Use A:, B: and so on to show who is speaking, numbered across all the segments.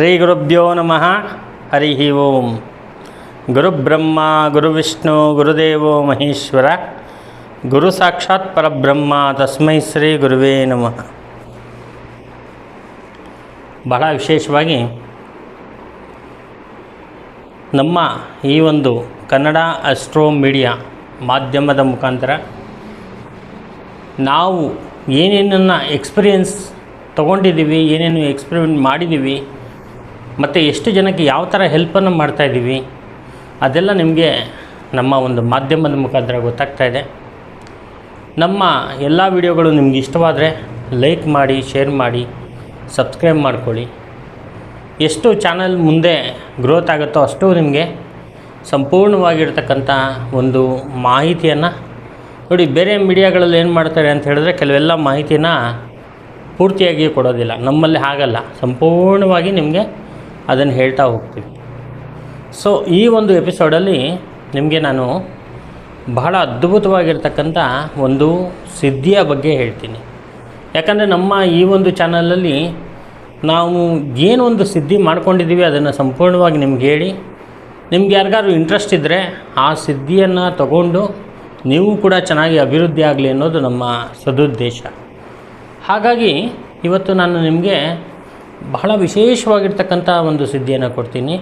A: ಶ್ರೀ ಗುರುಭ್ಯೋ ನಮಃ. ಹರಿ ಓಂ. ಗುರುಬ್ರಹ್ಮ, ಗುರುವಿಷ್ಣು, ಗುರುದೇವೋ ಮಹೇಶ್ವರ. ಗುರು ಸಾಕ್ಷಾತ್ ಪರಬ್ರಹ್ಮ, ತಸ್ಮೈ ಶ್ರೀ ಗುರುವೇ ನಮಃ. ಬಹಳ ವಿಶೇಷವಾಗಿ ನಮ್ಮ ಈ ಒಂದು ಕನ್ನಡ ಅಸ್ಟ್ರೋ ಮೀಡಿಯಾ ಮಾಧ್ಯಮದ ಮುಖಾಂತರ ನಾವು ಏನೇನನ್ನು ಎಕ್ಸ್ಪೀರಿಯನ್ಸ್ ತಗೊಂಡಿದ್ದೀವಿ, ಏನೇನು ಎಕ್ಸ್ಪೆರಿಮೆಂಟ್ ಮಾಡಿದ್ದೀವಿ ಮತ್ತು ಎಷ್ಟು ಜನಕ್ಕೆ ಯಾವ ಥರ ಹೆಲ್ಪನ್ನು ಮಾಡ್ತಾಯಿದ್ದೀವಿ ಅದೆಲ್ಲ ನಿಮಗೆ ನಮ್ಮ ಒಂದು ಮಾಧ್ಯಮದ ಮುಖಾಂತರ ಗೊತ್ತಾಗ್ತಾ ಇದೆ. ನಮ್ಮ ಎಲ್ಲ ವಿಡಿಯೋಗಳು ನಿಮ್ಗೆ ಇಷ್ಟವಾದರೆ ಲೈಕ್ ಮಾಡಿ, ಶೇರ್ ಮಾಡಿ, ಸಬ್ಸ್ಕ್ರೈಬ್ ಮಾಡ್ಕೊಳ್ಳಿ. ಎಷ್ಟು ಚಾನಲ್ ಮುಂದೆ ಗ್ರೋತ್ ಆಗುತ್ತೋ ಅಷ್ಟು ನಿಮಗೆ ಸಂಪೂರ್ಣವಾಗಿರ್ತಕ್ಕಂಥ ಒಂದು ಮಾಹಿತಿಯನ್ನು ನೋಡಿ, ಬೇರೆ ಮೀಡಿಯಾಗಳಲ್ಲಿ ಏನು ಮಾಡ್ತಾರೆ ಅಂತ ಹೇಳಿದ್ರೆ ಕೆಲವೆಲ್ಲ ಮಾಹಿತಿನ ಪೂರ್ತಿಯಾಗಿ ಕೊಡೋದಿಲ್ಲ, ನಮ್ಮಲ್ಲಿ ಹಾಗಲ್ಲ, ಸಂಪೂರ್ಣವಾಗಿ ನಿಮಗೆ ಅದನ್ನು ಹೇಳ್ತಾ ಹೋಗ್ತೀವಿ. ಸೊ ಈ ಒಂದು ಎಪಿಸೋಡಲ್ಲಿ ನಿಮಗೆ ನಾನು ಬಹಳ ಅದ್ಭುತವಾಗಿರ್ತಕ್ಕಂಥ ಒಂದು ಸಿದ್ಧಿಯ ಬಗ್ಗೆ ಹೇಳ್ತೀನಿ. ಯಾಕಂದರೆ ನಮ್ಮ ಈ ಒಂದು ಚಾನಲಲ್ಲಿ ನಾವು ಏನೊಂದು ಸಿದ್ಧಿ ಮಾಡ್ಕೊಂಡಿದ್ದೀವಿ ಅದನ್ನು ಸಂಪೂರ್ಣವಾಗಿ ನಿಮ್ಗೆ ಹೇಳಿ, ನಿಮ್ಗೆ ಯಾರಿಗಾದ್ರು ಇಂಟ್ರೆಸ್ಟ್ ಇದ್ದರೆ ಆ ಸಿದ್ಧಿಯನ್ನು ತಗೊಂಡು ನೀವು ಕೂಡ ಚೆನ್ನಾಗಿ ಅಭಿವೃದ್ಧಿ ಆಗಲಿ ಅನ್ನೋದು ನಮ್ಮ ಸದುದ್ದೇಶ. ಹಾಗಾಗಿ, ಇವತ್ತು ನಾನು ನಿಮಗೆ ಬಹಳ ವಿಶೇಷವಾಗಿರ್ತಕ್ಕಂಥ ಒಂದು ಸಿದ್ಧಿಯನ್ನು ಕೊಡ್ತೀನಿ.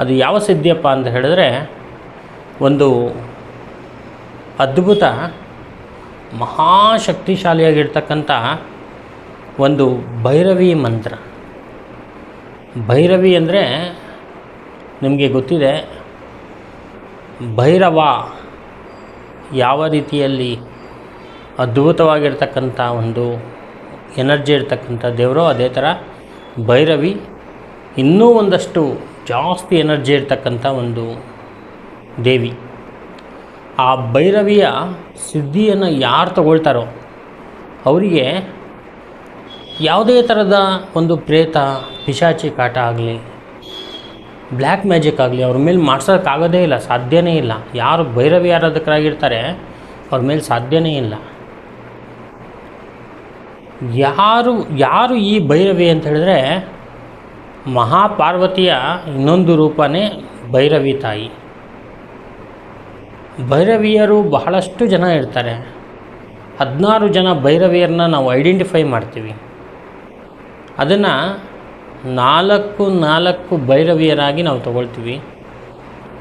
A: ಅದು ಯಾವ ಸಿದ್ಧಿಯಪ್ಪ ಅಂತ ಹೇಳಿದ್ರೆ, ಒಂದು ಅದ್ಭುತ, ಮಹಾಶಕ್ತಿಶಾಲಿಯಾಗಿರ್ತಕ್ಕಂಥ ಒಂದು ಭೈರವಿ ಮಂತ್ರ. ಭೈರವಿ ಅಂದರೆ ನಿಮಗೆ ಗೊತ್ತಿದೆ, ಭೈರವ ಯಾವ ರೀತಿಯಲ್ಲಿ ಅದ್ಭುತವಾಗಿರ್ತಕ್ಕಂಥ ಒಂದು ಎನರ್ಜಿ ಇರ್ತಕ್ಕಂಥ ದೇವರು, ಅದೇ ಥರ ಭೈರವಿ, ಇನ್ನೂ ಒಂದಷ್ಟು ಜಾಸ್ತಿ ಎನರ್ಜಿ ಇರ್ತಕ್ಕಂಥ ಒಂದು ದೇವಿ. ಆ ಭೈರವಿಯ ಸಿದ್ಧಿಯನ್ನು ಯಾರು ತಗೊಳ್ತಾರೋ ಅವರಿಗೆ ಯಾವುದೇ ಥರದ ಒಂದು ಪ್ರೇತ, ಪಿಶಾಚಿ ಕಾಟ ಆಗಲಿ, ಬ್ಲ್ಯಾಕ್ ಮ್ಯಾಜಿಕ್ ಆಗಲಿ ಅವ್ರ ಮೇಲೆ ಮಾಡ್ಸೋಕ್ಕಾಗೋದೇ ಇಲ್ಲ, ಸಾಧ್ಯನೇ ಇಲ್ಲ. ಯಾರು ಭೈರವಿ ಆರಾಧಕರಾಗಿರ್ತಾರೆ, ಅವ್ರ ಮೇಲೆ ಸಾಧ್ಯನೇ ಇಲ್ಲ. ಯಾರು ಯಾರು ಈ ಭೈರವಿ ಅಂತ ಹೇಳಿದ್ರೆ ಮಹಾಪಾರ್ವತಿಯ ಇನ್ನೊಂದು ರೂಪನೇ ಭೈರವಿ ತಾಯಿ. ಭೈರವಿಯರು ಬಹಳಷ್ಟು ಜನ ಇರ್ತಾರೆ. ಹದಿನಾರು ಜನ ಭೈರವಿಯರನ್ನ ನಾವು ಐಡೆಂಟಿಫೈ ಮಾಡ್ತೀವಿ. ಅದನ್ನು ನಾಲ್ಕು ನಾಲ್ಕು ಭೈರವಿಯರಾಗಿ ನಾವು ತಗೊಳ್ತೀವಿ.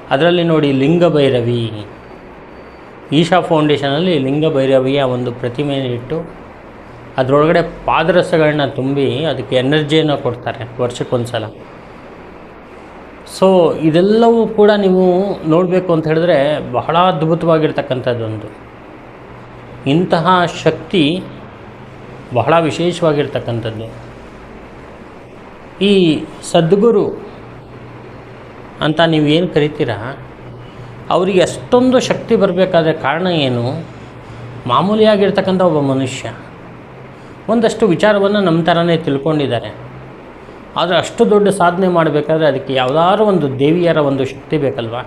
A: ಅದರಲ್ಲಿ ನೋಡಿ ಲಿಂಗ ಭೈರವಿ. ಈಶಾ ಫೌಂಡೇಶನಲ್ಲಿ ಲಿಂಗ ಭೈರವಿಯ ಒಂದು ಪ್ರತಿಮೆಯನ್ನು ಇಟ್ಟು ಅದರೊಳಗಡೆ ಪಾದರಸಗಳನ್ನ ತುಂಬಿ ಅದಕ್ಕೆ ಎನರ್ಜಿಯನ್ನು ಕೊಡ್ತಾರೆ ವರ್ಷಕ್ಕೊಂದು ಸಲ ಸೊ ಇದೆಲ್ಲವೂ ಕೂಡ ನೀವು ನೋಡಬೇಕು ಅಂತ ಹೇಳಿದ್ರೆ ಬಹಳ ಅದ್ಭುತವಾಗಿರ್ತಕ್ಕಂಥದ್ದೊಂದು. ಇಂತಹ ಶಕ್ತಿ ಬಹಳ ವಿಶೇಷವಾಗಿರ್ತಕ್ಕಂಥದ್ದು. ಈ ಸದ್ಗುರು ಅಂತ ನೀವು ಏನು ಕರಿತೀರಾ? ಅವರಿಗೆ ಅಷ್ಟೊಂದು ಶಕ್ತಿ ಬರಬೇಕಾದ್ರೆ ಕಾರಣ ಏನು? ಮಾಮೂಲಿಯಾಗಿರ್ತಕ್ಕಂಥ ಒಬ್ಬ ಮನುಷ್ಯ. ಒಂದಷ್ಟು ವಿಚಾರವನ್ನು ನಮ್ಮ ಥರನೇ ತಿಳ್ಕೊಂಡಿದ್ದಾರೆ. ಆದರೆ ಅಷ್ಟು ದೊಡ್ಡ ಸಾಧನೆ ಮಾಡಬೇಕಾದ್ರೆ ಅದಕ್ಕೆ ಯಾವುದಾದ್ರು ಒಂದು ದೇವಿಯರ ಒಂದು ಶಕ್ತಿ ಬೇಕಲ್ವಾ?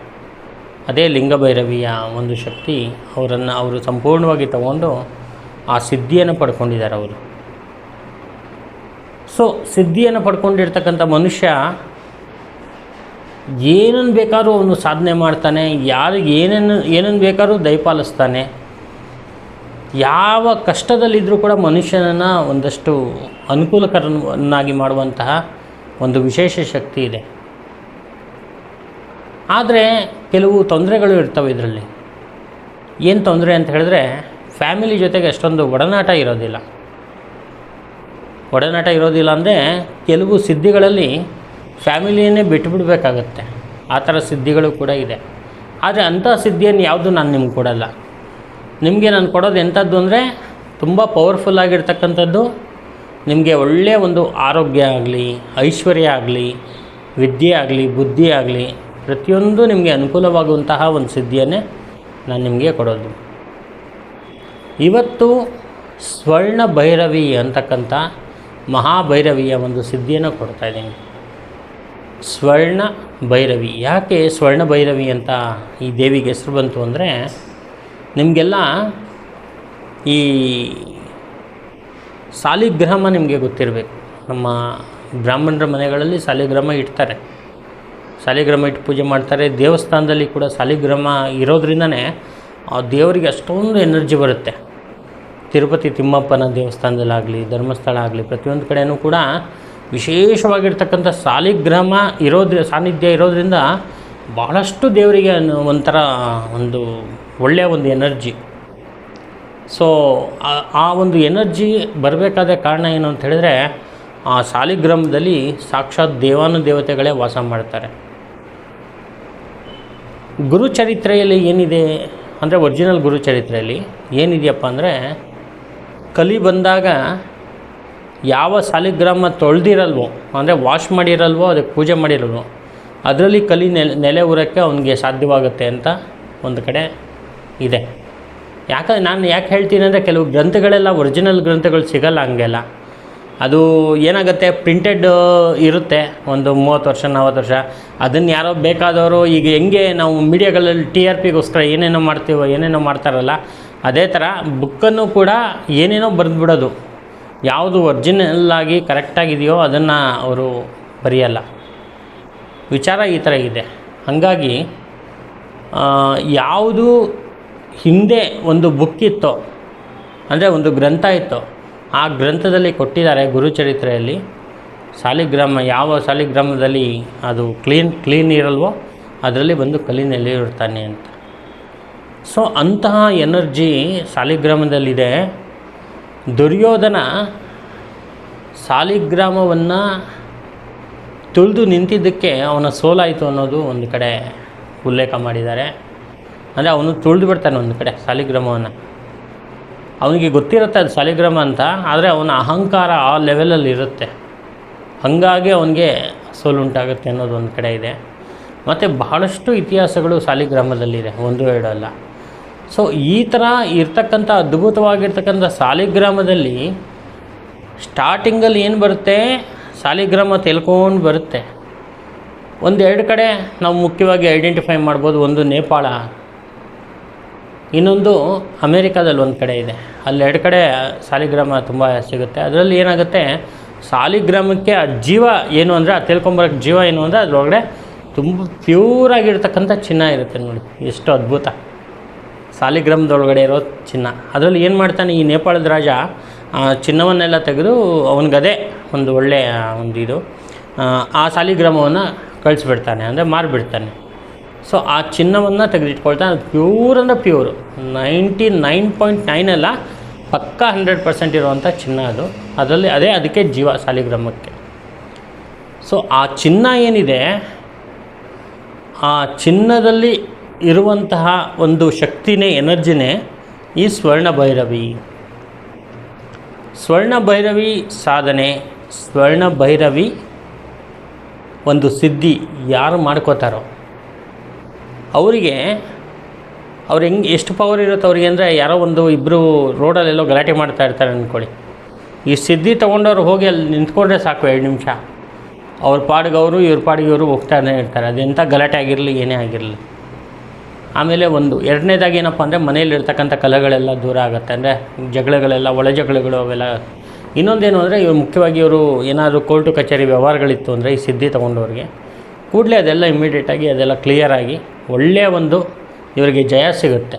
A: ಅದೇ ಲಿಂಗಭೈರವಿಯ ಒಂದು ಶಕ್ತಿ ಅವರನ್ನು ಅವರು ಸಂಪೂರ್ಣವಾಗಿ ತಗೊಂಡು ಆ ಸಿದ್ಧಿಯನ್ನು ಪಡ್ಕೊಂಡಿದ್ದಾರೆ ಅವರು. ಸೊ ಸಿದ್ಧಿಯನ್ನು ಪಡ್ಕೊಂಡಿರ್ತಕ್ಕಂಥ ಮನುಷ್ಯ ಏನನ್ನು ಬೇಕಾದ್ರೂ ಅವನು ಸಾಧನೆ ಮಾಡ್ತಾನೆ, ಯಾರಿಗೆ ಏನೇನು ಏನನ್ನು ಬೇಕಾದ್ರೂ ದಯಪಾಲಿಸ್ತಾನೆ ಯಾವ ಕಷ್ಟದಲ್ಲಿದ್ದರೂ ಕೂಡ ಮನುಷ್ಯನನ್ನು ಒಂದಷ್ಟು ಅನುಕೂಲಕರನ್ನಾಗಿ ಮಾಡುವಂತಹ ಒಂದು ವಿಶೇಷ ಶಕ್ತಿ ಇದೆ. ಆದರೆ ಕೆಲವು ತೊಂದರೆಗಳು ಇರ್ತವೆ ಇದರಲ್ಲಿ. ಏನು ತೊಂದರೆ ಅಂತ ಹೇಳಿದ್ರೆ ಫ್ಯಾಮಿಲಿ ಜೊತೆಗೆ ಅಷ್ಟೊಂದು ಒಡನಾಟ ಇರೋದಿಲ್ಲ. ಒಡನಾಟ ಇರೋದಿಲ್ಲ ಅಂದರೆ ಕೆಲವು ಸಿದ್ಧಿಗಳಲ್ಲಿ ಫ್ಯಾಮಿಲಿಯನ್ನೇ ಬಿಟ್ಟುಬಿಡ್ಬೇಕಾಗತ್ತೆ ಆ ಥರ ಸಿದ್ಧಿಗಳು ಕೂಡ ಇದೆ. ಆದರೆ ಅಂಥ ಸಿದ್ಧಿಯನ್ನು ಯಾವುದು ನಾನು ನಿಮ್ಗೆ ಕೊಡಲ್ಲ. ನಿಮಗೆ ನಾನು ಕೊಡೋದು ಎಂಥದ್ದು ಅಂದರೆ ತುಂಬ ಪವರ್ಫುಲ್ ಆಗಿರ್ತಕ್ಕಂಥದ್ದು. ನಿಮಗೆ ಒಳ್ಳೆಯ ಒಂದು ಆರೋಗ್ಯ ಆಗಲಿ, ಐಶ್ವರ್ಯ ಆಗಲಿ, ವಿದ್ಯೆ ಆಗಲಿ, ಬುದ್ಧಿ ಆಗಲಿ, ಪ್ರತಿಯೊಂದು ನಿಮಗೆ ಅನುಕೂಲವಾಗುವಂತಹ ಒಂದು ಸಿದ್ಧಿಯನ್ನೇ ನಾನು ನಿಮಗೆ ಕೊಡೋದು. ಇವತ್ತು ಸ್ವರ್ಣ ಭೈರವಿ ಅಂತಕ್ಕಂಥ ಮಹಾಭೈರವಿಯ ಒಂದು ಸಿದ್ಧಿಯನ್ನು ಕೊಡ್ತಾ ಇದ್ದೀನಿ. ಸ್ವರ್ಣ ಭೈರವಿ. ಯಾಕೆ ಸ್ವರ್ಣ ಭೈರವಿ ಅಂತ ಈ ದೇವಿಗೆ ಹೆಸರು ಬಂತು ಅಂದರೆ ನಿಮಗೆಲ್ಲ ಈ ಸಾಲಿಗ್ರಾಮ ನಿಮಗೆ ಗೊತ್ತಿರಬೇಕು. ನಮ್ಮ ಬ್ರಾಹ್ಮಣರ ಮನೆಗಳಲ್ಲಿ ಸಾಲಿಗ್ರಾಮ ಇಡ್ತಾರೆ. ಸಾಲಿಗ್ರಾಮ ಇಟ್ಟು ಪೂಜೆ ಮಾಡ್ತಾರೆ. ದೇವಸ್ಥಾನದಲ್ಲಿ ಕೂಡ ಸಾಲಿಗ್ರಾಮ ಇರೋದ್ರಿಂದನೇ ಆ ದೇವರಿಗೆ ಅಷ್ಟೊಂದು ಎನರ್ಜಿ ಬರುತ್ತೆ. ತಿರುಪತಿ ತಿಮ್ಮಪ್ಪನ ದೇವಸ್ಥಾನದಲ್ಲಾಗಲಿ, ಧರ್ಮಸ್ಥಳ ಆಗಲಿ, ಪ್ರತಿಯೊಂದು ಕಡೆಯೂ ಕೂಡ ವಿಶೇಷವಾಗಿರ್ತಕ್ಕಂಥ ಸಾಲಿಗ್ರಾಮ ಇರೋದ್ರ, ಸಾನ್ನಿಧ್ಯ ಇರೋದ್ರಿಂದ ಭಾಳಷ್ಟು ದೇವರಿಗೆ ಒಂಥರ ಒಂದು ಒಳ್ಳೆಯ ಒಂದು ಎನರ್ಜಿ. ಸೊ ಆ- ಒಂದು ಎನರ್ಜಿ ಬರಬೇಕಾದ ಕಾರಣ ಏನು ಅಂತ ಹೇಳಿದ್ರೆ, ಆ ಸಾಲಿಗ್ರಾಮದಲ್ಲಿ ಸಾಕ್ಷಾತ್ ದೇವಾನು ದೇವತೆಗಳೇ ವಾಸ ಮಾಡ್ತಾರೆ. ಗುರುಚರಿತ್ರೆಯಲ್ಲಿ ಏನಿದೆ ಅಂದರೆ ಒರಿಜಿನಲ್ ಗುರುಚರಿತ್ರೆಯಲ್ಲಿ ಏನಿದೆಯಪ್ಪ ಅಂದರೆ, ಕಲಿ ಬಂದಾಗ ಯಾವ ಸಾಲಿಗ್ರಾಮ ತೊಳೆದಿರಲ್ವೋ, ಅಂದರೆ ವಾಶ್ ಮಾಡಿರಲ್ವೋ, ಅದಕ್ಕೆ ಪೂಜೆ ಮಾಡಿರಲ್ವೋ, ಅದರಲ್ಲಿ ಕಲಿ ನೆಲೆ ನೆಲೆ ಊರಕ್ಕೆ ಅವನಿಗೆ ಸಾಧ್ಯವಾಗುತ್ತೆ ಅಂತ ಒಂದು ಕಡೆ ಇದೆ. ಯಾಕೆ ನಾನು ಯಾಕೆ ಹೇಳ್ತೀನಿ ಅಂದರೆ ಕೆಲವು ಗ್ರಂಥಗಳೆಲ್ಲ ಒರಿಜಿನಲ್ ಗ್ರಂಥಗಳು ಸಿಗಲ್ಲ ಹಂಗೆಲ್ಲ. ಅದು ಏನಾಗುತ್ತೆ? ಪ್ರಿಂಟೆಡ್ ಇರುತ್ತೆ. ಒಂದು ಮೂವತ್ತು ವರ್ಷ, ನಲ್ವತ್ತು ವರ್ಷ. ಅದನ್ನು ಯಾರೋ ಬೇಕಾದವರು ಈಗ ಹೆಂಗೆ ನಾವು ಮೀಡಿಯಾಗಳಲ್ಲಿ ಟಿ ಆರ್ ಪಿಗೋಸ್ಕರ ಏನೇನೋ ಮಾಡ್ತೀವೋ, ಏನೇನೋ ಮಾಡ್ತಾರಲ್ಲ, ಅದೇ ಥರ ಬುಕ್ಕನ್ನು ಕೂಡ ಏನೇನೋ ಬರೆದ್ಬಿಡೋದು. ಯಾವುದು ಒರಿಜಿನಲ್ ಆಗಿ ಕರೆಕ್ಟಾಗಿದೆಯೋ ಅದನ್ನು ಅವರು ಬರೆಯಲ್ಲ. ವಿಚಾರ ಈ ಥರ ಇದೆ. ಹಾಗಾಗಿ ಯಾವುದು ಹಿಂದೆ ಒಂದು ಬುಕ್ ಇತ್ತು. ಅಂದರೆ ಒಂದು ಗ್ರಂಥ ಇತ್ತು. ಆ ಗ್ರಂಥದಲ್ಲಿ ಕೊಟ್ಟಿದ್ದಾರೆ ಗುರುಚರಿತ್ರೆಯಲ್ಲಿ, ಸಾಲಿಗ್ರಾಮ, ಯಾವ ಸಾಲಿಗ್ರಾಮದಲ್ಲಿ ಅದು ಕ್ಲೀನ್ ಕ್ಲೀನ್ ಇರಲ್ವೋ ಅದರಲ್ಲಿ ಬಂದು ಕಲಿನಲ್ಲಿ ಇರ್ತಾನೆ ಅಂತ. ಸೊ, ಅಂತಹ ಎನರ್ಜಿ ಸಾಲಿಗ್ರಾಮದಲ್ಲಿದೆ. ದುರ್ಯೋಧನ ಸಾಲಿಗ್ರಾಮವನ್ನು ತುಳಿದು ನಿಂತಿದ್ದಕ್ಕೆ ಅವನ ಸೋಲಾಯಿತು ಅನ್ನೋದು ಒಂದು ಕಡೆ ಉಲ್ಲೇಖ ಮಾಡಿದ್ದಾರೆ. ಅಂದರೆ ಅವನು ತುಳಿದು ಬಿಡ್ತಾನೆ ಒಂದು ಕಡೆ ಸಾಲಿಗ್ರಾಮವನ್ನು ಅವನಿಗೆ ಗೊತ್ತಿರುತ್ತೆ ಅದು ಸಾಲಿಗ್ರಾಮ ಅಂತ, ಆದರೆ ಅವನ ಅಹಂಕಾರ ಆ ಲೆವೆಲಲ್ಲಿ ಇರುತ್ತೆ. ಹಾಗಾಗಿ ಅವನಿಗೆ ಸೋಲುಂಟಾಗುತ್ತೆ ಅನ್ನೋದು ಒಂದು ಕಡೆ ಇದೆ. ಮತ್ತು ಬಹಳಷ್ಟು ಇತಿಹಾಸಗಳು ಸಾಲಿಗ್ರಾಮದಲ್ಲಿದೆ ಒಂದು, ಎರಡು ಅಲ್ಲ. ಸೊ ಈ ಥರ ಇರ್ತಕ್ಕಂಥ ಅದ್ಭುತವಾಗಿರ್ತಕ್ಕಂಥ ಸಾಲಿಗ್ರಾಮದಲ್ಲಿ ಸ್ಟಾರ್ಟಿಂಗಲ್ಲಿ ಏನು ಬರುತ್ತೆ? ಸಾಲಿಗ್ರಾಮ ತೆಲ್ಕೊಂಡು ಬರುತ್ತೆ. ಒಂದೆರಡು ಕಡೆ ನಾವು ಮುಖ್ಯವಾಗಿ ಐಡೆಂಟಿಫೈ ಮಾಡ್ಬೋದು, ಒಂದು ನೇಪಾಳ. ಇನ್ನೊಂದು ಅಮೇರಿಕಾದಲ್ಲಿ ಒಂದು ಕಡೆ ಇದೆ. ಅಲ್ಲಿ ಎರಡು ಕಡೆ ಸಾಲಿಗ್ರಾಮ ತುಂಬ ಸಿಗುತ್ತೆ. ಅದರಲ್ಲಿ ಏನಾಗುತ್ತೆ? ಸಾಲಿಗ್ರಾಮಕ್ಕೆ ಆ ಜೀವ ಏನು ಅಂದರೆ, ಆ ತಿಳ್ಕೊಂಬರೋಕ್ಕೆ ಜೀವ ಏನು ಅಂದರೆ, ಅದರೊಳಗಡೆ ತುಂಬ ಪ್ಯೂರಾಗಿರ್ತಕ್ಕಂಥ ಚಿನ್ನ ಇರುತ್ತೆ ನೋಡಿ. ಎಷ್ಟು ಅದ್ಭುತ. ಸಾಲಿಗ್ರಾಮದೊಳಗಡೆ ಇರೋ ಚಿನ್ನ. ಅದರಲ್ಲಿ ಏನು ಮಾಡ್ತಾನೆ ಈ ನೇಪಾಳದ ರಾಜ? ಚಿನ್ನವನ್ನೆಲ್ಲ ತೆಗೆದು ಅವನಿಗದೇ ಒಂದು ಒಳ್ಳೆಯ ಒಂದು ಇದು ಆ ಸಾಲಿಗ್ರಾಮವನ್ನು ಕಳಿಸ್ಬಿಡ್ತಾನೆ, ಅಂದರೆ ಮಾರಿಬಿಡ್ತಾನೆ. ಸೊ ಆ ಚಿನ್ನವನ್ನು ತೆಗೆದಿಟ್ಕೊಳ್ತಾ ಪ್ಯೂರ್ ಅಂದರೆ pure ninety nine point nine ಎಲ್ಲ ಪಕ್ಕ ಹಂಡ್ರೆಡ್ ಪರ್ಸೆಂಟ್ ಇರುವಂಥ ಚಿನ್ನ ಅದು. ಅದರಲ್ಲಿ ಅದೇ ಅದಕ್ಕೆ ಜೀವ ಸಾಲಿಗ್ರಾಮಕ್ಕೆ. ಸೊ ಆ ಚಿನ್ನ ಏನಿದೆ, ಆ ಚಿನ್ನದಲ್ಲಿ ಇರುವಂತಹ ಒಂದು ಶಕ್ತಿನೇ, ಎನರ್ಜಿನೇ ಈ ಸ್ವರ್ಣ ಭೈರವಿ ಸ್ವರ್ಣ ಭೈರವಿ ಸಾಧನೆ ಸ್ವರ್ಣ ಭೈರವಿ ಒಂದು ಸಿದ್ಧಿ ಯಾರು ಮಾಡ್ಕೋತಾರೋ. ಅವರಿಗೆ, ಅವ್ರು ಹೆಂಗೆ, ಎಷ್ಟು ಪವರ್ ಇರುತ್ತೆ ಅವ್ರಿಗೆ ಅಂದರೆ ಯಾರೋ ಒಂದು ಇಬ್ಬರು ರೋಡಲ್ಲೆಲ್ಲೋ ಗಲಾಟೆ ಮಾಡ್ತಾ ಇರ್ತಾರೆ ಅಂದ್ಕೊಳ್ಳಿ ಈ ಸಿದ್ಧಿ ತೊಗೊಂಡವ್ರು ಹೋಗಿ ಅಲ್ಲಿ ನಿಂತ್ಕೊಂಡ್ರೆ ಸಾಕು ಎರಡು ನಿಮಿಷ. ಅವ್ರ ಪಾಡಿಗೆ ಅವರು, ಇವ್ರ ಪಾಡಿಗೆ ಇವರು ಹೋಗ್ತಾನೆ ಇರ್ತಾರೆ. ಅದೆಂಥ ಗಲಾಟೆ ಆಗಿರಲಿ, ಏನೇ ಆಗಿರಲಿ. ಆಮೇಲೆ ಒಂದು, ಎರಡನೇದಾಗಿ ಏನಪ್ಪ ಅಂದರೆ ಮನೆಯಲ್ಲಿರ್ತಕ್ಕಂಥ ಕಲೆಗಳೆಲ್ಲ ದೂರ ಆಗುತ್ತೆ. ಅಂದರೆ ಜಗಳಗಳೆಲ್ಲ, ಒಳ ಜಗಳಗಳು ಅವೆಲ್ಲ. ಇನ್ನೊಂದೇನು ಅಂದರೆ ಇವ್ರು ಮುಖ್ಯವಾಗಿ ಇವರು ಏನಾದರೂ ಕೋರ್ಟು ಕಚೇರಿ ವ್ಯವಹಾರಗಳಿತ್ತು ಅಂದರೆ ಈ ಸಿದ್ಧಿ ತೊಗೊಂಡವ್ರಿಗೆ ಕೂಡಲೇ ಅದೆಲ್ಲ ಇಮ್ಮಿಡಿಯೇಟಾಗಿ ಅದೆಲ್ಲ ಕ್ಲಿಯರಾಗಿ ಒಳ್ಳೆಯ ಒಂದು ಇವರಿಗೆ ಜಯ ಸಿಗುತ್ತೆ.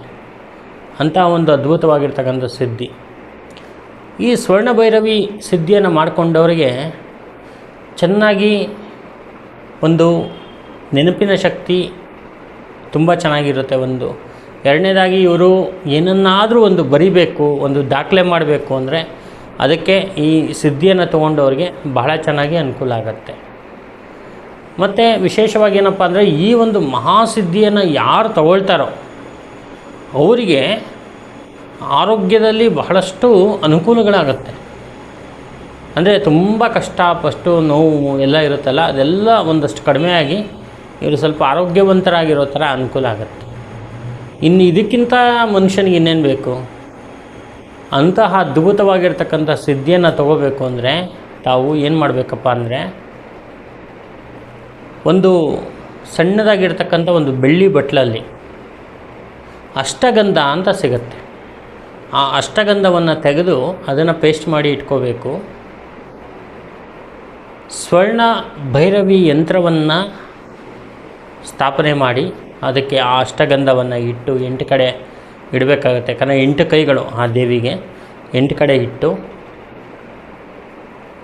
A: ಅಂಥ ಒಂದು ಅದ್ಭುತವಾಗಿರ್ತಕ್ಕಂಥ ಸಿದ್ಧಿ. ಈ ಸ್ವರ್ಣಭೈರವಿ ಸಿದ್ಧಿಯನ್ನು ಮಾಡಿಕೊಂಡವರಿಗೆ ಚೆನ್ನಾಗಿ ಒಂದು ನೆನಪಿನ ಶಕ್ತಿ ತುಂಬ ಚೆನ್ನಾಗಿರುತ್ತೆ ಒಂದು. ಎರಡನೇದಾಗಿ ಇವರು ಏನನ್ನಾದರೂ ಒಂದು ಬರಿಬೇಕು, ಒಂದು ದಾಖಲೆ ಮಾಡಬೇಕು ಅಂದರೆ ಅದಕ್ಕೆ ಈ ಸಿದ್ಧಿಯನ್ನು ತೊಗೊಂಡವ್ರಿಗೆ ಬಹಳ ಚೆನ್ನಾಗಿ ಅನುಕೂಲ ಆಗುತ್ತೆ. ಮತ್ತು ವಿಶೇಷವಾಗಿ ಏನಪ್ಪ ಅಂದರೆ ಈ ಒಂದು ಮಹಾಸಿದ್ಧಿಯನ್ನು ಯಾರು ತಗೊಳ್ತಾರೋ ಅವರಿಗೆ ಆರೋಗ್ಯದಲ್ಲಿ ಬಹಳಷ್ಟು ಅನುಕೂಲಗಳಾಗುತ್ತೆ. ಅಂದರೆ ತುಂಬ ಕಷ್ಟ ಫಸ್ಟು ನೋವು ಎಲ್ಲ ಇರುತ್ತಲ್ಲ, ಅದೆಲ್ಲ ಒಂದಷ್ಟು ಕಡಿಮೆಯಾಗಿ ಇವರು ಸ್ವಲ್ಪ ಆರೋಗ್ಯವಂತರಾಗಿರೋ ಥರ ಅನುಕೂಲ ಆಗುತ್ತೆ. ಇನ್ನು ಇದಕ್ಕಿಂತ ಮನುಷ್ಯನಿಗೆ ಇನ್ನೇನು ಬೇಕು? ಅಂತಹ ಅದ್ಭುತವಾಗಿರ್ತಕ್ಕಂಥ ಸಿದ್ಧಿಯನ್ನು ತಗೋಬೇಕು ಅಂದರೆ ತಾವು ಏನು ಮಾಡಬೇಕಪ್ಪ ಅಂದರೆ ಒಂದು ಸಣ್ಣದಾಗಿರ್ತಕ್ಕಂಥ ಒಂದು ಬೆಳ್ಳಿ ಬಟ್ಲಲ್ಲಿ ಅಷ್ಟಗಂಧ ಅಂತ ಸಿಗುತ್ತೆ. ಆ ಅಷ್ಟಗಂಧವನ್ನು ತೆಗೆದು ಅದನ್ನು ಪೇಸ್ಟ್ ಮಾಡಿ ಇಟ್ಕೋಬೇಕು. ಸ್ವರ್ಣ ಭೈರವಿ ಯಂತ್ರವನ್ನು ಸ್ಥಾಪನೆ ಮಾಡಿ ಅದಕ್ಕೆ ಆ ಅಷ್ಟಗಂಧವನ್ನು ಇಟ್ಟು ಎಂಟು ಕಡೆ ಇಡಬೇಕಾಗುತ್ತೆ. ಯಾಕಂದರೆ ಎಂಟು ಕೈಗಳು ಆ ದೇವಿಗೆ. ಎಂಟು ಕಡೆ ಇಟ್ಟು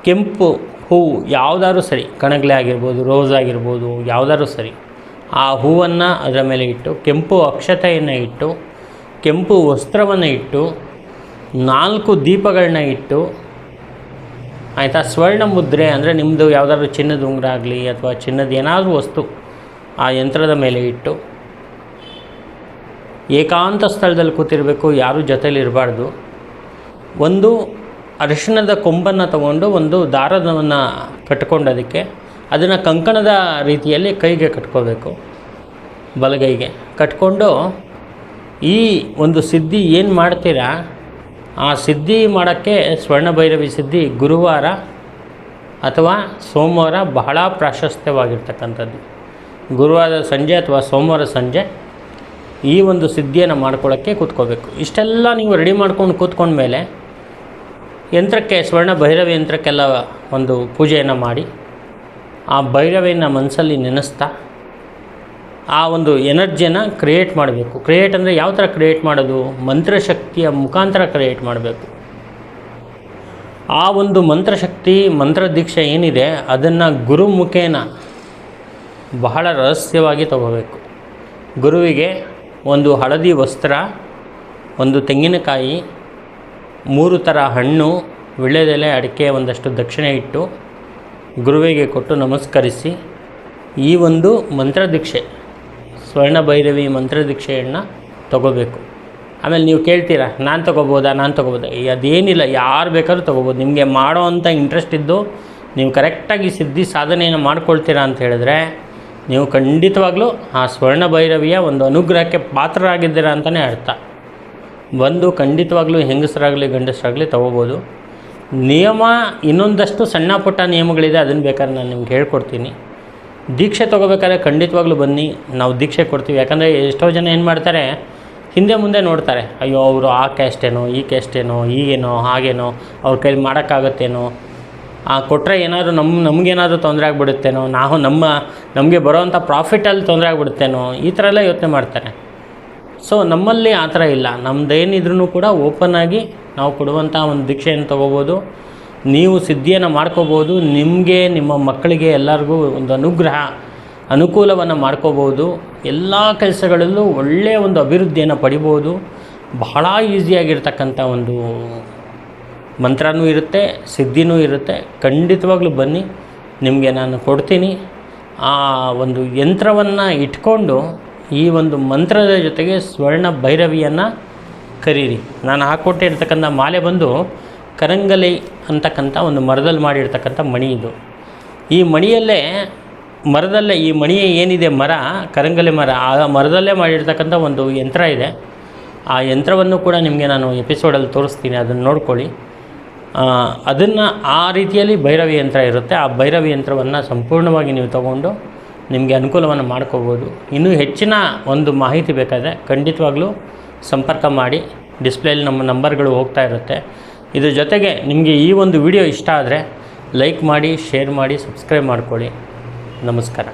A: ಕೆಂಪು ಹೂವು ಯಾವುದಾದ್ರೂ ಸರಿ, ಕಣಗಲೆ ಆಗಿರ್ಬೋದು, ರೋಸ್ ಆಗಿರ್ಬೋದು, ಯಾವುದಾದ್ರೂ ಸರಿ, ಆ ಹೂವನ್ನು ಅದರ ಮೇಲೆ ಇಟ್ಟು, ಕೆಂಪು ಅಕ್ಷತೆಯನ್ನು ಇಟ್ಟು, ಕೆಂಪು ವಸ್ತ್ರವನ್ನು ಇಟ್ಟು, ನಾಲ್ಕು ದೀಪಗಳನ್ನ ಇಟ್ಟು, ಆಯಿತಾ? ಸ್ವರ್ಣ ಮುದ್ರೆ ಅಂದರೆ ನಿಮ್ಮದು ಯಾವುದಾದ್ರೂ ಚಿನ್ನದ ಉಂಗುರ ಆಗಲಿ ಅಥವಾ ಚಿನ್ನದ ಏನಾದರೂ ವಸ್ತು ಆ ಯಂತ್ರದ ಮೇಲೆ ಇಟ್ಟು, ಏಕಾಂತ ಸ್ಥಳದಲ್ಲಿ ಕೂತಿರಬೇಕು, ಯಾರೂ ಜೊತೇಲಿ ಇರಬಾರ್ದು. ಒಂದು ಅರಿಶಿಣದ ಕೊಂಬನ್ನು ತಗೊಂಡು ಒಂದು ದಾರವನ್ನು ಕಟ್ಕೊಂಡು ಅದಕ್ಕೆ, ಅದನ್ನು ಕಂಕಣದ ರೀತಿಯಲ್ಲಿ ಕೈಗೆ ಕಟ್ಕೋಬೇಕು, ಬಲಗೈಗೆ. ಕಟ್ಕೊಂಡು ಈ ಒಂದು ಸಿದ್ಧಿ ಏನು ಮಾಡ್ತೀರಾ? ಆ ಸಿದ್ಧಿ ಮಾಡೋಕ್ಕೆ ಸ್ವರ್ಣಭೈರವಿ ಸಿದ್ಧಿ ಗುರುವಾರ ಅಥವಾ ಸೋಮವಾರ ಬಹಳ ಪ್ರಾಶಸ್ತ್ಯವಾಗಿರ್ತಕ್ಕಂಥದ್ದು. ಗುರುವಾರ ಸಂಜೆ ಅಥವಾ ಸೋಮವಾರ ಸಂಜೆ ಈ ಒಂದು ಸಿದ್ಧಿಯನ್ನು ಮಾಡ್ಕೊಳ್ಳೋಕ್ಕೆ ಕೂತ್ಕೋಬೇಕು. ಇಷ್ಟೆಲ್ಲ ನೀವು ರೆಡಿ ಮಾಡ್ಕೊಂಡು ಕೂತ್ಕೊಂಡ್ಮೇಲೆ ಯಂತ್ರಕ್ಕೆ, ಸ್ವರ್ಣ ಭೈರವಿ ಯಂತ್ರಕ್ಕೆಲ್ಲ ಒಂದು ಪೂಜೆಯನ್ನು ಮಾಡಿ, ಆ ಭೈರವೆಯನ್ನು ಮನಸ್ಸಲ್ಲಿ ನೆನೆಸ್ತಾ, ಆ ಒಂದು ಎನರ್ಜಿಯನ್ನು ಕ್ರಿಯೇಟ್ ಮಾಡಬೇಕು. ಕ್ರಿಯೇಟ್ ಅಂದರೆ ಯಾವ ಥರ ಕ್ರಿಯೇಟ್ ಮಾಡೋದು? ಮಂತ್ರಶಕ್ತಿಯ ಮುಖಾಂತರ ಕ್ರಿಯೇಟ್ ಮಾಡಬೇಕು. ಆ ಒಂದು ಮಂತ್ರಶಕ್ತಿ ಮಂತ್ರ ದೀಕ್ಷೆ ಏನಿದೆ, ಅದನ್ನು ಗುರು ಮುಖೇನ ಬಹಳ ರಹಸ್ಯವಾಗಿ ತಗೋಬೇಕು. ಗುರುವಿಗೆ ಒಂದು ಹಳದಿ ವಸ್ತ್ರ, ಒಂದು ತೆಂಗಿನಕಾಯಿ ಮೂರು ಥರ ಹಣ್ಣು ವಿಳ್ಯದೆಲೆ ಅಡಿಕೆ ಒಂದಷ್ಟು ದಕ್ಷಿಣೆ ಇಟ್ಟು ಗುರುವಿಗೆ ಕೊಟ್ಟು ನಮಸ್ಕರಿಸಿ. ಈ ಒಂದು ಮಂತ್ರದೀಕ್ಷೆ ಸ್ವರ್ಣ ಭೈರವಿ ಮಂತ್ರದೀಕ್ಷೆಯನ್ನು ತಗೋಬೇಕು. ಆಮೇಲೆ ನೀವು ಕೇಳ್ತೀರಾ, ನಾನು ತೊಗೋಬೋದಾ ನಾನು ತೊಗೋಬೋದಾ? ಅದೇನಿಲ್ಲ, ಯಾರು ಬೇಕಾದ್ರೂ ತೊಗೋಬೋದು. ನಿಮಗೆ ಮಾಡೋ ಅಂಥ ಇಂಟ್ರೆಸ್ಟ್ ಇದ್ದು ನೀವು ಕರೆಕ್ಟಾಗಿ ಸಿದ್ಧಿ ಸಾಧನೆಯನ್ನು ಮಾಡ್ಕೊಳ್ತೀರಾ ಅಂತ ಹೇಳಿದ್ರೆ, ನೀವು ಖಂಡಿತವಾಗ್ಲೂ ಆ ಸ್ವರ್ಣ ಭೈರವಿಯ ಒಂದು ಅನುಗ್ರಹಕ್ಕೆ ಪಾತ್ರರಾಗಿದ್ದೀರಾ ಅಂತಲೇ ಅರ್ಥ. ಬಂದು ಖಂಡಿತವಾಗ್ಲೂ ಹೆಂಗಸರಾಗಲಿ ಗಂಡಸರಾಗಲಿ ತೊಗೋಬೋದು. ನಿಯಮ ಇನ್ನೊಂದಷ್ಟು ಸಣ್ಣ ಪುಟ್ಟ ನಿಯಮಗಳಿದೆ, ಅದನ್ನು ಬೇಕಾದ್ರೆ ನಾನು ನಿಮ್ಗೆ ಹೇಳ್ಕೊಡ್ತೀನಿ. ದೀಕ್ಷೆ ತೊಗೋಬೇಕಾದ್ರೆ ಖಂಡಿತವಾಗ್ಲೂ ಬನ್ನಿ, ನಾವು ದೀಕ್ಷೆ ಕೊಡ್ತೀವಿ. ಯಾಕಂದರೆ ಎಷ್ಟೋ ಜನ ಏನು ಮಾಡ್ತಾರೆ, ಹಿಂದೆ ಮುಂದೆ ನೋಡ್ತಾರೆ, ಅಯ್ಯೋ, ಅವರು ಆ ಕ್ಯಾಸ್ಟೇನೋ, ಈ ಕ್ಯಾಸ್ಟೇನೋ, ಈಗೇನೋ, ಹಾಗೇನೋ, ಅವ್ರ ಕೈಲಿ ಮಾಡೋಕ್ಕಾಗತ್ತೇನೋ, ಆ ಕೊಟ್ಟರೆ ಏನಾದರೂ ನಮ್ಮ ನಮಗೇನಾದರೂ ತೊಂದರೆ ಆಗಿಬಿಡುತ್ತೇನೋ, ನಾವು ನಮ್ಮ, ನಮಗೆ ಬರೋವಂಥ ಪ್ರಾಫಿಟಲ್ಲಿ ತೊಂದರೆ ಆಗಿಬಿಡುತ್ತೇನೋ, ಈ ಥರ ಎಲ್ಲ ಯೋಚನೆ ಮಾಡ್ತಾರೆ. ಸೊ ನಮ್ಮಲ್ಲಿ ಆ ಥರ ಇಲ್ಲ. ನಮ್ಮದೇನಿದ್ರೂ ಕೂಡ ಓಪನ್ ಆಗಿ ನಾವು ಕೊಡುವಂಥ ಒಂದು ದೀಕ್ಷೆಯನ್ನು ತೊಗೋಬೋದು. ನೀವು ಸಿದ್ಧಿಯನ್ನು ಮಾಡ್ಕೋಬೋದು. ನಿಮಗೆ, ನಿಮ್ಮ ಮಕ್ಕಳಿಗೆ ಎಲ್ಲರಿಗೂ ಒಂದು ಅನುಗ್ರಹ, ಅನುಕೂಲವನ್ನು ಮಾಡ್ಕೋಬೋದು. ಎಲ್ಲ ಕೆಲಸಗಳಲ್ಲೂ ಒಳ್ಳೆಯ ಒಂದು ಅಭಿವೃದ್ಧಿಯನ್ನು ಪಡಿಬೋದು. ಬಹಳ ಈಸಿಯಾಗಿರ್ತಕ್ಕಂಥ ಒಂದು ಮಂತ್ರನೂ ಇರುತ್ತೆ, ಸಿದ್ಧಿನೂ ಇರುತ್ತೆ. ಖಂಡಿತವಾಗ್ಲೂ ಬನ್ನಿ. ನಿಮಗೆ ನಾನು ಕೊಡ್ತೀನಿ. ಆ ಒಂದು ಯಂತ್ರವನ್ನು ಇಟ್ಕೊಂಡು ಈ ಒಂದು ಮಂತ್ರದ ಜೊತೆಗೆ ಸ್ವರ್ಣ ಭೈರವಿಯನ್ನು ಕರೀರಿ. ನಾನು ಹಾಕ್ಕೊಟ್ಟಿರ್ತಕ್ಕಂಥ ಮಾಲೆ ಬಂದು ಕರಂಗಲಿ ಅಂತಕ್ಕಂಥ ಒಂದು ಮರದಲ್ಲಿ ಮಾಡಿರ್ತಕ್ಕಂಥ ಮಣಿ ಇದು. ಈ ಮಣಿಯಲ್ಲೇ, ಮರದಲ್ಲೇ, ಈ ಮಣಿ ಏನಿದೆ ಮರ, ಕರಂಗಲಿ ಮರ, ಆ ಮರದಲ್ಲೇ ಮಾಡಿರ್ತಕ್ಕಂಥ ಒಂದು ಯಂತ್ರ ಇದೆ. ಆ ಯಂತ್ರವನ್ನು ಕೂಡ ನಿಮಗೆ ನಾನು ಎಪಿಸೋಡಲ್ಲಿ ತೋರಿಸ್ತೀನಿ, ಅದನ್ನು ನೋಡ್ಕೊಳ್ಳಿ. ಅದನ್ನು ಆ ರೀತಿಯಲ್ಲಿ ಭೈರವಿ ಯಂತ್ರ ಇರುತ್ತೆ. ಆ ಭೈರವಿ ಯಂತ್ರವನ್ನು ಸಂಪೂರ್ಣವಾಗಿ ನೀವು ತಗೊಂಡು ನಿಮಗೆ ಅನುಕೂಲವನ್ನು ಮಾಡ್ಕೋಬೋದು. ಇನ್ನೂ ಹೆಚ್ಚಿನ ಒಂದು ಮಾಹಿತಿ ಬೇಕಾದರೆ ಖಂಡಿತವಾಗ್ಲೂ ಸಂಪರ್ಕ ಮಾಡಿ. ಡಿಸ್ಪ್ಲೇಲಿ ನಮ್ಮ ನಂಬರ್ಗಳು ಹೋಗ್ತಾ ಇರುತ್ತೆ. ಇದ್ರ ಜೊತೆಗೆ ನಿಮಗೆ ಈ ಒಂದು ವಿಡಿಯೋ ಇಷ್ಟ ಆದರೆ ಲೈಕ್ ಮಾಡಿ, ಶೇರ್ ಮಾಡಿ, ಸಬ್ಸ್ಕ್ರೈಬ್ ಮಾಡ್ಕೊಳ್ಳಿ. ನಮಸ್ಕಾರ.